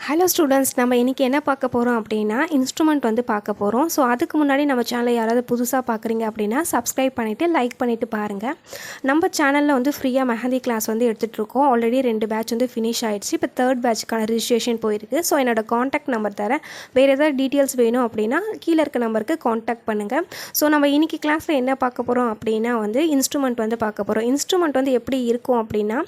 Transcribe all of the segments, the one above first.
Hello students நம்ம இன்றைக்கி என்ன பார்க்க போகிறோம் அப்படின்னா இன்ஸ்ட்ருமெண்ட் வந்து பார்க்க போகிறோம் ஸோ அதுக்கு முன்னாடி நம்ம சேனலை யாராவது புதுசாக பார்க்குறீங்க அப்படின்னா சப்ஸ்கிரைப் பண்ணிவிட்டு லைக் பண்ணிவிட்டு பாருங்கள் நம்ம சேனலில் வந்து ஃப்ரீயாக மெஹந்தி கிளாஸ் வந்து எடுத்துகிட்ருக்கோம் ஆல்ரெடி ரெண்டு பேட்ச் வந்து ஃபினிஷ் ஆகிடுச்சு இப்போ தேர்ட் பேட்ச்க்கான ரிஜிஸ்ட்ரேஷன் போயிருக்கு. ஸோ என்னோட காண்டாக்ட் நம்பர் தரேன். வேறு ஏதாவது டீட்டெயில்ஸ் வேணும் அப்படின்னா கீழே இருக்க நம்பருக்கு காண்டாக்ட் பண்ணுங்கள் ஸோ நம்ம இன்றைக்கி கிளாஸில் என்ன பார்க்க போகிறோம் அப்படின்னா வந்து இன்ஸ்ட்ருமெண்ட் வந்து பார்க்க போகிறோம் இன்ஸ்ட்ருமெண்ட் வந்து எப்படி இருக்கும் அப்படின்னா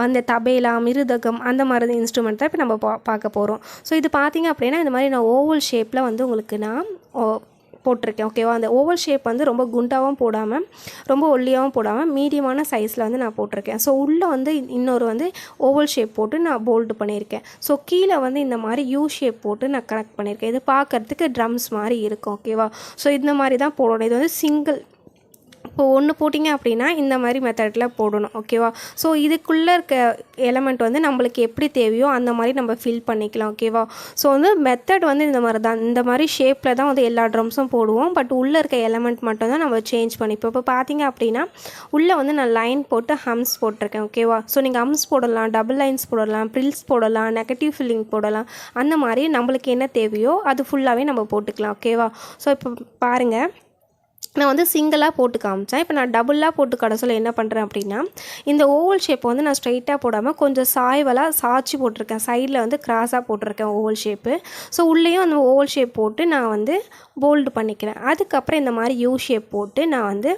அந்த தபேலா மிருதகம் அந்த மாதிரி இன்ஸ்ட்ருமெண்ட் தான் இப்போ நம்ம பா பார்க்க போகிறோம் ஸோ இது பார்த்திங்க அப்படின்னா இந்த மாதிரி நான் ஓவல் ஷேப்பில் வந்து உங்களுக்கு நான் ஓ, போட்டிருக்கேன் ஓகேவா அந்த ஓவல் ஷேப் வந்து ரொம்ப குண்டாகவும் போடாமல் ரொம்ப ஒல்லியாகவும் போடாமல் மீடியமான சைஸில் வந்து நான் போட்டிருக்கேன். ஸோ உள்ளே வந்து இன்னொரு வந்து ஓவல் ஷேப் போட்டு நான் போல்டு பண்ணியிருக்கேன். ஸோ கீழே வந்து இந்த மாதிரி யூ ஷேப் போட்டு நான் கனெக்ட் பண்ணியிருக்கேன். இது பார்க்கறதுக்கு ட்ரம்ஸ் மாதிரி இருக்கும் ஓகேவா ஸோ இந்த மாதிரி தான் போடணும். இது வந்து சிங்கிள் இப்போ ஒன்று போட்டிங்க அப்படின்னா இந்த மாதிரி மெத்தடில் போடணும் ஓகேவா ஸோ இதுக்குள்ளே இருக்க எலமெண்ட் வந்து நம்மளுக்கு எப்படி தேவையோ அந்த மாதிரி நம்ம ஃபில் பண்ணிக்கலாம் ஓகேவா ஸோ வந்து மெத்தட் வந்து இந்த மாதிரி தான் இந்த மாதிரி ஷேப்பில் தான் வந்து எல்லா ட்ரம்ஸும் போடுவோம். பட் உள்ளே இருக்க எலமெண்ட் மட்டும் தான் நம்ம சேஞ்ச் பண்ணிப்போம் இப்போ பார்த்தீங்க அப்படின்னா உள்ளே வந்து நான் லைன் போட்டு ஹம்ஸ் போட்டிருக்கேன் ஓகேவா ஸோ நீங்கள் ஹம்ஸ் போடலாம் டபுள் லைன்ஸ் போடலாம் ப்ரில்ஸ் போடலாம் நெகட்டிவ் ஃபில்லிங் போடலாம். அந்த மாதிரி நம்மளுக்கு என்ன தேவையோ அது ஃபுல்லாகவே நம்ம போட்டுக்கலாம் ஓகேவா ஸோ இப்போ பாருங்கள் நான் வந்து சிங்கிளாக போட்டு காமிச்சேன். இப்போ நான் டபுளாக போட்டு கடைசியில் என்ன பண்ணுறேன் அப்படின்னா இந்த ஓவல் ஷேப்பை வந்து நான் ஸ்ட்ரைட்டாக போடாமல் கொஞ்சம் சாய்வலாக சாய்ச்சி போட்டிருக்கேன். சைடில் வந்து கிராஸாக போட்டிருக்கேன் ஓவல் ஷேப்பு ஸோ உள்ளேயும் அந்த ஓவல் ஷேப் போட்டு நான் வந்து போல்டு பண்ணிக்கிறேன். அதுக்கப்புறம் இந்த மாதிரி யூ ஷேப் போட்டு நான் வந்து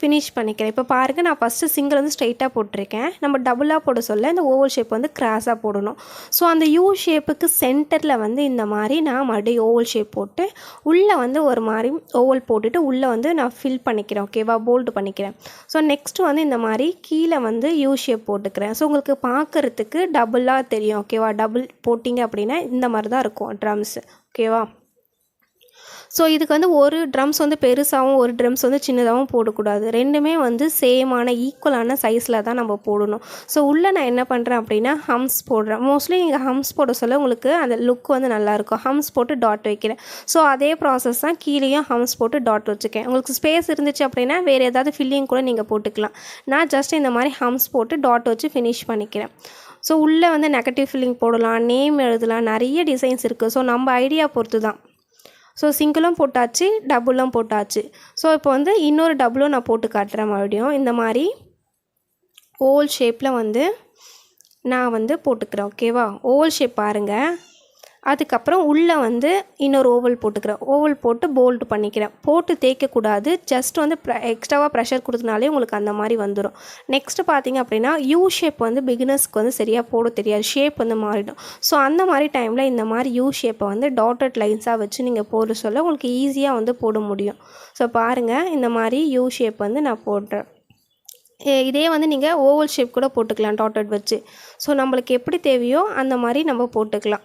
ஃபினிஷ் பண்ணிக்கிறேன். இப்போ பாருங்கள் நான் ஃபஸ்ட்டு சிங்கிள் வந்து ஸ்ட்ரைட்டாக போட்டிருக்கேன். நம்ம டபுளாக போட சொல்ல இந்த ஓவல் ஷேப் வந்து கிராஸாக போடணும். ஸோ அந்த யூ ஷேப்புக்கு சென்டரில் வந்து இந்த மாதிரி நான் மறுபடியும் ஓவல் ஷேப் போட்டு உள்ளே வந்து ஒரு மாதிரி ஓவல் போட்டுட்டு உள்ளே வந்து நான் ஃபில் பண்ணிக்கிறேன் ஓகேவா போல்டு பண்ணிக்கிறேன். ஸோ நெக்ஸ்ட்டு வந்து இந்த மாதிரி கீழே வந்து யூ ஷேப் போட்டுக்கிறேன். ஸோ உங்களுக்கு பார்க்குறதுக்கு டபுளாக தெரியும் ஓகேவா டபுள் போட்டிங்க அப்படின்னா இந்த மாதிரி தான் இருக்கும் ட்ரம்ஸு ஓகேவா ஸோ இதுக்கு வந்து ஒரு ட்ரம்ஸ் வந்து பெருசாகவும் ஒரு ட்ரம்ஸ் வந்து சின்னதாகவும் போடக்கூடாது. ரெண்டுமே வந்து சேமான ஈக்குவலான சைஸில் தான் நம்ம போடணும். ஸோ உள்ளே நான் என்ன பண்ணுறேன் அப்படின்னா ஹம்ஸ் போடுறேன். மோஸ்ட்லி நீங்கள் ஹம்ஸ் போட சொல்ல உங்களுக்கு அந்த லுக் வந்து நல்லாயிருக்கும் ஹம்ஸ் போட்டு டாட் வைக்கிறேன். ஸோ அதே ப்ராசஸ் தான் கீழேயும் ஹம்ஸ் போட்டு டாட் வச்சுக்கேன். உங்களுக்கு ஸ்பேஸ் இருந்துச்சு அப்படின்னா வேறு ஏதாவது ஃபில்லிங் கூட நீங்கள் போட்டுக்கலாம். நான் ஜஸ்ட் இந்த மாதிரி ஹம்ஸ் போட்டு டாட் வச்சு ஃபினிஷ் பண்ணிக்கிறேன். ஸோ உள்ளே வந்து நெகட்டிவ் ஃபில்லிங் போடலாம் நேம் எழுதலாம் நிறைய டிசைன்ஸ் இருக்குது ஸோ நம்ம ஐடியா பொறுத்து தான் ஸோ சிங்கிளும் போட்டாச்சு டபுளும் போட்டாச்சு. ஸோ இப்போ வந்து இன்னொரு டபுளும் நான் போட்டு காட்டுறேன் மறுபடியும். இந்த மாதிரி ஓல் ஷேப்பில் வந்து நான் வந்து போட்டுக்கிறேன் ஓகேவா ஓல் ஷேப் பாருங்கள் அதுக்கப்புறம் உள்ளே வந்து இன்னொரு ஓவல் போட்டுக்கிறேன். ஓவல் போட்டு போல்டு பண்ணிக்கிறேன். போட்டு தேய்க்கக்கூடாது. ஜஸ்ட் வந்து ப்ர எக்ஸ்ட்ராவாக ப்ரெஷர் கொடுத்தனாலே உங்களுக்கு அந்த மாதிரி வந்துடும் நெக்ஸ்ட்டு பார்த்தீங்க அப்படின்னா யூ ஷேப் வந்து பிகினர்ஸ்க்கு வந்து சரியாக போட தெரியாது. ஷேப் வந்து மாறிடும். ஸோ அந்த மாதிரி டைமில் இந்த மாதிரி யூ ஷேப்பை வந்து டாட்டட் லைன்ஸாக வச்சு நீங்கள் போட சொல்ல உங்களுக்கு ஈஸியாக வந்து போட முடியும். ஸோ பாருங்கள் இந்த மாதிரி யூ ஷேப் வந்து நான் போடுறேன். இதே வந்து நீங்கள் ஓவல் ஷேப் கூட போட்டுக்கலாம் டாட்டட் வச்சு. ஸோ நம்மளுக்கு எப்படி தேவையோ அந்த மாதிரி நம்ம போட்டுக்கலாம்.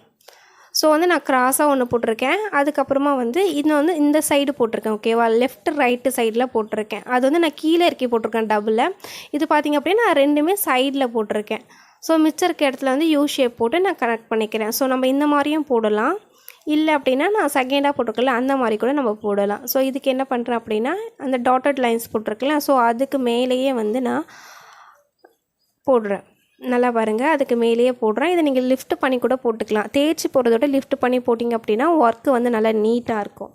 ஸோ வந்து நான் கிராஸாக ஒன்று போட்டிருக்கேன். அதுக்கப்புறமா வந்து இன்னும் வந்து இந்த சைடு போட்டிருக்கேன் ஓகேவா லெஃப்ட் ரைட்டு சைடில் போட்டிருக்கேன். அது வந்து நான் கீழே இறக்கி போட்டிருக்கேன் டபுளில் இது பார்த்திங்க அப்படின்னா நான் ரெண்டுமே சைடில் போட்டிருக்கேன். ஸோ மிச்சம் இருக்க இடத்துல வந்து யூ ஷேப் போட்டு நான் கனெக்ட் பண்ணிக்கிறேன். ஸோ நம்ம இந்த மாதிரியும் போடலாம். இல்லை அப்படின்னா நான் செகண்டாக போட்டிருக்கல அந்த மாதிரி கூட நம்ம போடலாம். ஸோ இதுக்கு என்ன பண்ணுறேன் அப்படின்னா அந்த டாட்டட் லைன்ஸ் போட்டிருக்கலாம் ஸோ அதுக்கு மேலேயே வந்து நான் போடுறேன். நல்லா பாருங்கள் அதுக்கு மேலேயே போடுறேன். இதை நீங்கள் லிஃப்ட் பண்ணி கூட போட்டுக்கலாம். தேய்ச்சி போடுறத விட லிஃப்ட் பண்ணி போட்டிங்க அப்படின்னா ஒர்க்கு வந்து நல்லா நீட்டாக இருக்கும்.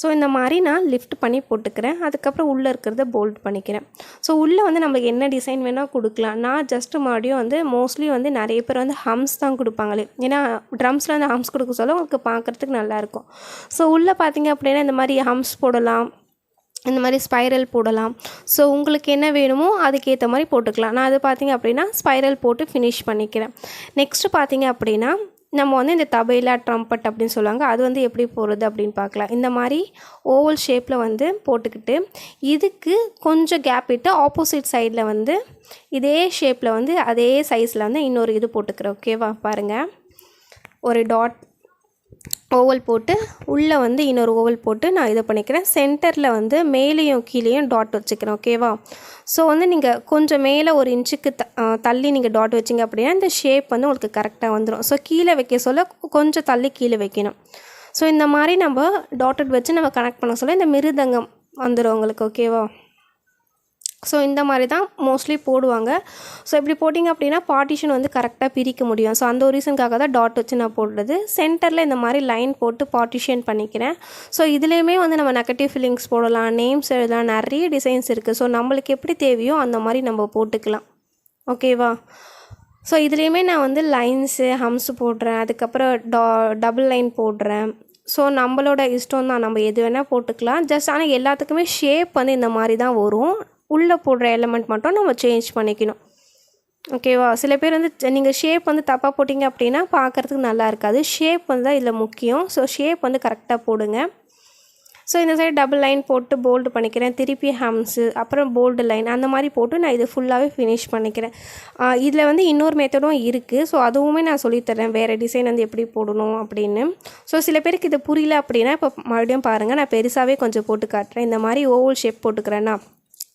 ஸோ இந்த மாதிரி நான் லிஃப்ட் பண்ணி போட்டுக்கிறேன். அதுக்கப்புறம் உள்ளே இருக்கிறத போல்ட் பண்ணிக்கிறேன். ஸோ உள்ளே வந்து நம்மளுக்கு என்ன டிசைன் வேணால் கொடுக்கலாம். நான் ஜஸ்ட்டு மறுபடியும் வந்து மோஸ்ட்லி வந்து நிறைய பேர் வந்து ஹம்ஸ் தான் கொடுப்பாங்களே. ஏன்னா ட்ரம்ஸில் வந்து ஹம்ஸ் கொடுக்க சொல்ல உங்களுக்கு பார்க்குறதுக்கு நல்லாயிருக்கும் ஸோ உள்ளே பார்த்தீங்க அப்படின்னா இந்த மாதிரி ஹம்ஸ் போடலாம். இந்த மாதிரி ஸ்பைரல் போடலாம். ஸோ உங்களுக்கு என்ன வேணுமோ அதுக்கேற்ற மாதிரி போட்டுக்கலாம். நான் அது பார்த்திங்க அப்படின்னா ஸ்பைரல் போட்டு ஃபினிஷ் பண்ணிக்கிறேன். நெக்ஸ்ட்டு பார்த்தீங்க அப்படின்னா நம்ம வந்து இந்த தபைலா ட்ரம்பட் அப்படின்னு சொல்லுவாங்க அது வந்து எப்படி போடுறது அப்படின்னு பார்க்கலாம் இந்த மாதிரி ஓவல் ஷேப்பில் வந்து போட்டுக்கிட்டு இதுக்கு கொஞ்சம் கேப் விட்டு ஆப்போசிட் சைடில் வந்து இதே ஷேப்பில் வந்து அதே சைஸில் வந்து இன்னொரு இது போட்டுக்கிறேன். ஓகேவா பாருங்கள் ஒரு டாட் ஓவல் போட்டு உள்ளே வந்து இன்னொரு ஓவல் போட்டு நான் இது பண்ணிக்கிறேன். சென்டரில் வந்து மேலேயும் கீழேயும் டாட் வச்சுக்கிறேன் ஓகேவா? ஸோ வந்து நீங்கள் கொஞ்சம் மேலே ஒரு இன்ச்சுக்கு த தள்ளி நீங்கள் டாட் வச்சிங்க அப்படின்னா இந்த ஷேப் வந்து உங்களுக்கு கரெக்டாக வந்துடும் ஸோ கீழே வைக்க சொல்ல கொஞ்சம் தள்ளி கீழே வைக்கணும். ஸோ இந்த மாதிரி நம்ம டாட்டட் வச்சு நம்ம கனெக்ட் பண்ண சொல்ல இந்த மிருதங்கம் வந்துடும் உங்களுக்கு ஓகேவா? ஸோ இந்த மாதிரி தான் மோஸ்ட்லி போடுவாங்க. ஸோ இப்படி போட்டிங்க அப்படின்னா பார்ட்டிஷன் வந்து கரெக்டாக பிரிக்க முடியும். ஸோ அந்த ஒரு ரீசனுக்காக தான் டாட் வச்சு நான் போடுறது. சென்டரில் இந்த மாதிரி லைன் போட்டு பார்ட்டிஷன் பண்ணிக்கிறேன். ஸோ இதுலேயுமே வந்து நம்ம நெகட்டிவ் ஃபீலிங்ஸ் போடலாம் நேம்ஸ் எழுதலாம் நிறைய டிசைன்ஸ் இருக்குது ஸோ நம்மளுக்கு எப்படி தேவையோ அந்த மாதிரி நம்ம போட்டுக்கலாம். ஓகேவா ஸோ இதுலேயுமே நான் வந்து லைன்ஸு ஹம்ஸ் போடுறேன். அதுக்கப்புறம் டா டபுள் லைன் போடுறேன். ஸோ நம்மளோட இஷ்டம் தான் நம்ம எது வேணால் போட்டுக்கலாம். ஜஸ்ட் ஆனால் எல்லாத்துக்குமே ஷேப் வந்து இந்த மாதிரி தான் வரும். உள்ளே போடுற எலமெண்ட் மட்டும் நம்ம சேஞ்ச் பண்ணிக்கணும். ஓகேவா சில பேர் வந்து நீங்கள் ஷேப் வந்து தப்பாக போட்டிங்க அப்படின்னா பார்க்குறதுக்கு நல்லா இருக்காது. ஷேப் வந்து தான் இதில் முக்கியம். ஸோ ஷேப் வந்து கரெக்டாக போடுங்க. ஸோ இந்த சைடு டபுள் லைன் போட்டு போல்டு பண்ணிக்கிறேன். திருப்பி ஹம்ஸு அப்புறம் போல்டு லைன் அந்த மாதிரி போட்டு நான் இது ஃபுல்லாகவே ஃபினிஷ் பண்ணிக்கிறேன். இதில் வந்து இன்னொரு மெத்தடும் இருக்குது ஸோ அதுவுமே நான் சொல்லித்தரேன் வேறு டிசைன் வந்து எப்படி போடணும் அப்படின்னு. ஸோ சில பேருக்கு இது புரியல அப்படின்னா இப்போ மறுபடியும் பாருங்கள் நான் பெருசாகவே கொஞ்சம் போட்டு காட்டுறேன். இந்த மாதிரி ஓவல் ஷேப் போட்டுக்கிறேன்னா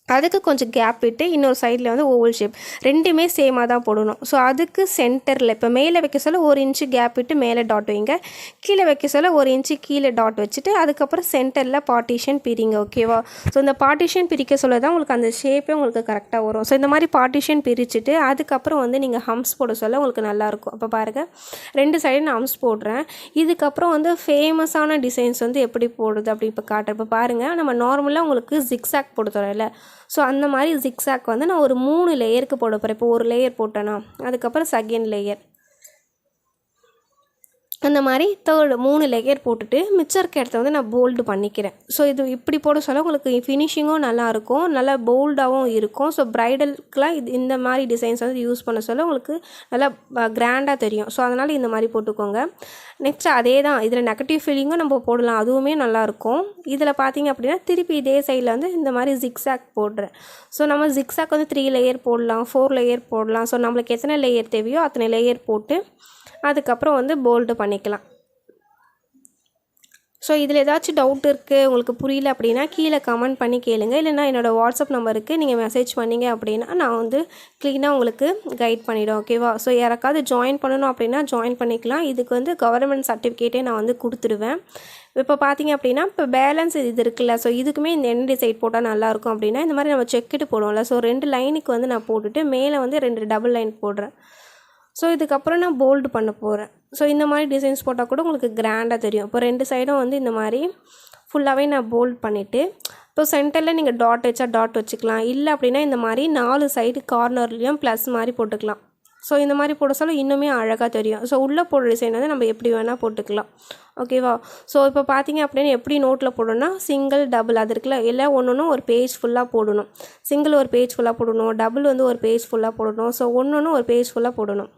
அதுக்கு கொஞ்சம் கேப் விட்டு இன்னொரு சைடில் வந்து ஓவல் ஷேப் ரெண்டுமே சேமாக தான் போடணும். ஸோ அதுக்கு சென்டரில் இப்போ மேலே வைக்க சொல்ல ஒரு இன்ச்சு கேப் விட்டு மேலே டாட் வைங்க. கீழே வைக்க சொல்ல ஒரு இன்ச்சு கீழே டாட் வச்சுட்டு அதுக்கப்புறம் சென்டரில் பார்ட்டிஷன் பிரிங்க ஓகேவா ஸோ இந்த பார்ட்டிஷன் பிரிக்க சொல்ல தான் உங்களுக்கு அந்த ஷேப்பே உங்களுக்கு கரெக்டாக வரும். ஸோ இந்த மாதிரி பார்ட்டிஷன் பிரிச்சுட்டு அதுக்கப்புறம் வந்து நீங்கள் ஹம்ஸ் போட சொல்ல உங்களுக்கு நல்லாயிருக்கும் அப்போ பாருங்கள் ரெண்டு சைடு நான் ஹம்ஸ் போடுறேன். இதுக்கப்புறம் வந்து ஃபேமஸான டிசைன்ஸ் வந்து எப்படி போடுறது அப்படி இப்போ காட்டுறேன். இப்போ பாருங்கள் நம்ம நார்மலாக உங்களுக்கு ஜிக்ஸாக் போட்டு தரோம்ல ஸோ அந்த மாதிரி ஜிக்ஸாக் வந்து நான் ஒரு மூணு லேயருக்கு போட போகிறேன் இப்போ ஒரு லேயர் போட்டேன்னா அதுக்கப்புறம் செகண்ட் லேயர் அந்த மாதிரி தேர்டு மூணு லேயர் போட்டுட்டு மிச்சம் இருக்க இடத்த வந்து நான் போல்டு பண்ணிக்கிறேன். ஸோ இது இப்படி போட சொல்ல உங்களுக்கு ஃபினிஷிங்கும் நல்லாயிருக்கும் நல்லா போல்டாகவும் இருக்கும். ஸோ ப்ரைடலுக்குலாம் இது இந்த மாதிரி டிசைன்ஸ் வந்து யூஸ் பண்ண சொல்ல உங்களுக்கு நல்லா கிராண்டாக தெரியும். ஸோ அதனால் இந்த மாதிரி போட்டுக்கோங்க. நெக்ஸ்ட் அதே தான் இதில் நெகட்டிவ் ஃபீலிங்கும் நம்ம போடலாம். அதுவுமே நல்லாயிருக்கும். இதில் பார்த்திங்க அப்படின்னா திருப்பி இதே சைடில் வந்து இந்த மாதிரி ஜிக்ஸாக் போடுறேன். ஸோ நம்ம ஜிக்ஸாக் வந்து த்ரீ லேயர் போடலாம் ஃபோர் லேயர் போடலாம். ஸோ நம்மளுக்கு எத்தனை லேயர் தேவையோ அத்தனை லேயர் போட்டு அதுக்கப்புறம் வந்து போல்டு பண்ணிக்கலாம். ஸோ இதில் ஏதாச்சும் டவுட் இருக்குது உங்களுக்கு புரியல அப்படின்னா கீழே கமெண்ட் பண்ணி கேளுங்கள் இல்லைனா என்னோடய வாட்ஸ்அப் நம்பருக்கு நீங்கள் மெசேஜ் பண்ணீங்க அப்படின்னா நான் வந்து க்ளீனாக உங்களுக்கு கைட் பண்ணிவிடும் ஓகேவா ஸோ யாராக்காவது ஜாயின் பண்ணணும் அப்படின்னா ஜாயின் பண்ணிக்கலாம். இதுக்கு வந்து கவர்மெண்ட் சர்டிஃபிகேட்டே நான் வந்து கொடுத்துருவேன் இப்போ பார்த்தீங்க அப்படின்னா இப்போ பேலன்ஸ் இது இருக்குல்ல ஸோ இதுக்குமே இந்த என்டி டிசைட் போட்டால் நல்லாயிருக்கும் அப்படின்னா இந்த மாதிரி நம்ம செக்கிட்டு போடுவோம்ல. ஸோ ரெண்டு லைனுக்கு வந்து நான் போட்டுட்டு மேலே வந்து ரெண்டு டபுள் லைன் போடுறேன். ஸோ இதுக்கப்புறம் நான் போல்டு பண்ண போகிறேன் ஸோ இந்த மாதிரி டிசைன்ஸ் போட்டால் கூட உங்களுக்கு கிராண்டாக தெரியும். இப்போ ரெண்டு சைடும் வந்து இந்த மாதிரி ஃபுல்லாகவே நான் போல்ட் பண்ணிவிட்டு இப்போ சென்டரில் நீங்கள் டாட் வச்சா டாட் வச்சுக்கலாம். இல்லை அப்படின்னா இந்த மாதிரி நாலு சைடு கார்னர்லேயும் ப்ளஸ் மாதிரி போட்டுக்கலாம். ஸோ இந்த மாதிரி போட சொல்ல இன்னுமே அழகாக தெரியும். ஸோ உள்ளே போடுற டிசைன் வந்து நம்ம எப்படி வேணால் போட்டுக்கலாம். ஓகேவா ஸோ இப்போ பார்த்தீங்க அப்படின்னா எப்படி நோட்டில் போடணும்னா சிங்கிள் டபுள் அது இருக்குல்ல எல்லாம் ஒன்று ஒன்று ஒரு பேஜ் ஃபுல்லாக போடணும். சிங்கிள் ஒரு பேஜ் ஃபுல்லாக போடணும். டபுள் வந்து ஒரு பேஜ் ஃபுல்லாக போடணும். ஸோ ஒன்று ஒன்று ஒரு பேஜ் ஃபுல்லாக போடணும்.